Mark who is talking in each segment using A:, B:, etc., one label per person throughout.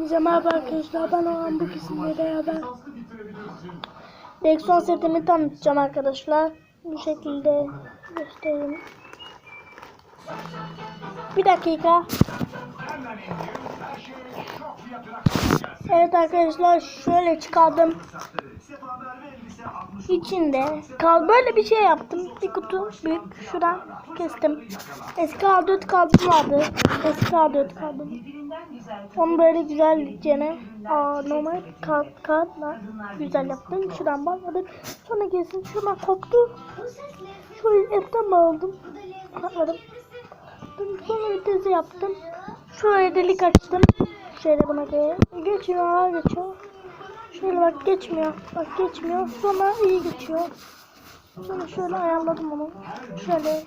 A: Hepinize merhaba arkadaşlar. Ben Orhan bu sizinle beraber Direksiyon setimi tanıtacağım arkadaşlar. Bu şekilde göstereyim. Bir dakika. Evet arkadaşlar şöyle çıkardım. İçinde kal böyle bir şey yaptım. Bir kutu büyük şuradan kestim. Eski A4 kağıdım vardı. Eski A4 kağıdım. Onu böyle güzelce Aa, normal kağıt kağıtla güzel yaptım. Şuradan bağladım. Sonra kesin şuradan koptu. Şöyle etten bağladım. Atladım. Sonra bir tezi yaptım. Şöyle delik açtım. Şöyle buna göre. Geçiyor, geçiyor. Şöyle bak geçmiyor. Bak geçmiyor. Sonra iyi geçiyor. Sonra şöyle ayarladım onu. Şöyle.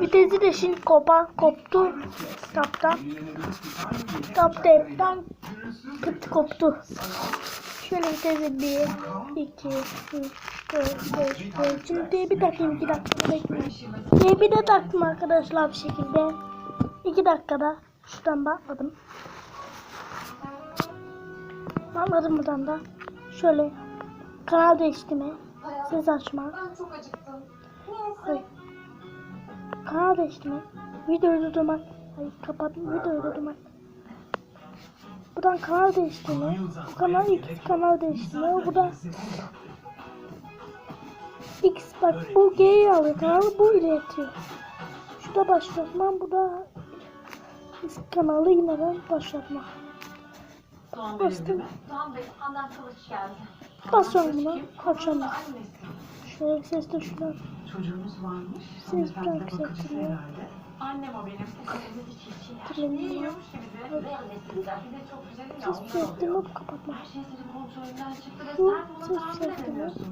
A: Vitesi de şimdi kopa, koptu kitaptan. Kitapta hepten kıt koptu. Şöyle vitesi 1, 2, 3, 4, 5, 6. Şimdi bir takayım 2 dakika bekleyin. Diye bir de taktım arkadaşlar bir şekilde. 2 dakikada şuradan bakmadım. Bakmadım buradan da. Şöyle kanal değiştirme, ses açma.
B: Ben çok acıktım.
A: Hayır. Kanal değiştirme, videoyu durdurmak. Hayır kapat, videoyu durdurmak. Buradan kanal değiştirme. Bu kanal X kanal değiştirme. Bu da X bak bu G'yi alıyor kanalı bu iletiyor. Şurada başlatma bu da X kanalı yine ben başlatma. Bastım.
B: Doğan Bey, annem kılıç geldi.
A: Basıyorum buna. Açalım.
B: Annesi.
A: Şöyle ses de şuradan.
C: Çocuğumuz varmış.
A: Ses
C: Hanımefendi de bakıcısı
A: yükseltiliyor.
C: herhalde.
B: Annem o benim. Bu kadını hiç hiç Ne
A: ya.
B: yiyormuş de.
A: Evet.
B: Beğenmesi güzel. Bir de çok güzel ya
A: Ses düzelttirme
B: oluyor.
A: kapatma.
B: Her şey senin kontrolünden çıktı ve sen bunu
A: ses
B: tahmin
A: düzelttirme.
B: edemiyorsun.